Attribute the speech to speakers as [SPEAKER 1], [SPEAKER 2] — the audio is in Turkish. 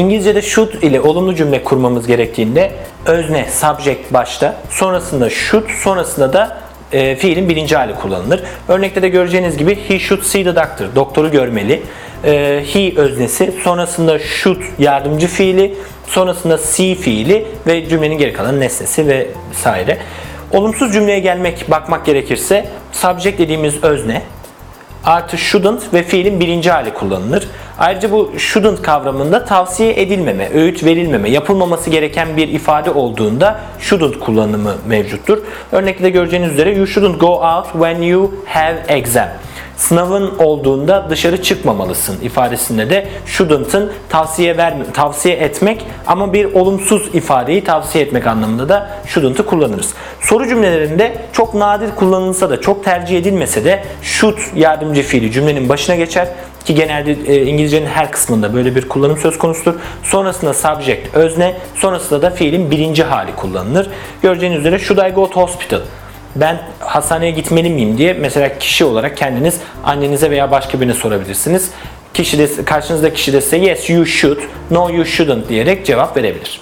[SPEAKER 1] İngilizce'de should ile olumlu cümle kurmamız gerektiğinde özne, subject başta, sonrasında should, sonrasında da e, fiilin birinci hali kullanılır. Örnekte de göreceğiniz gibi he should see the doctor, doktoru görmeli. E, he öznesi, sonrasında should yardımcı fiili, sonrasında see fiili ve cümlenin geri kalan nesnesi ve vesaire. Olumsuz cümleye gelmek, bakmak gerekirse subject dediğimiz özne, artı shouldn't ve fiilin birinci hali kullanılır. Ayrıca bu shouldn't kavramında tavsiye edilmeme, öğüt verilmeme, yapılmaması gereken bir ifade olduğunda shouldn't kullanımı mevcuttur. Örnekte de göreceğiniz üzere you shouldn't go out when you have exam. Sınavın olduğunda dışarı çıkmamalısın ifadesinde de shouldn't'ın tavsiye verme, tavsiye etmek ama bir olumsuz ifadeyi tavsiye etmek anlamında da shouldn't'ı kullanırız. Soru cümlelerinde çok nadir kullanılsa da çok tercih edilmese de should yardımcı fiili cümlenin başına geçer ki genelde e, İngilizcenin her kısmında böyle bir kullanım söz konusudur. Sonrasında subject özne, sonrasında da fiilin birinci hali kullanılır. Göreceğiniz üzere should I go to hospital? Ben hastaneye gitmeli miyim diye mesela kişi olarak kendiniz annenize veya başka birine sorabilirsiniz. Kişi de, karşınızda kişi de yes you should, no you shouldn't diyerek cevap verebilir.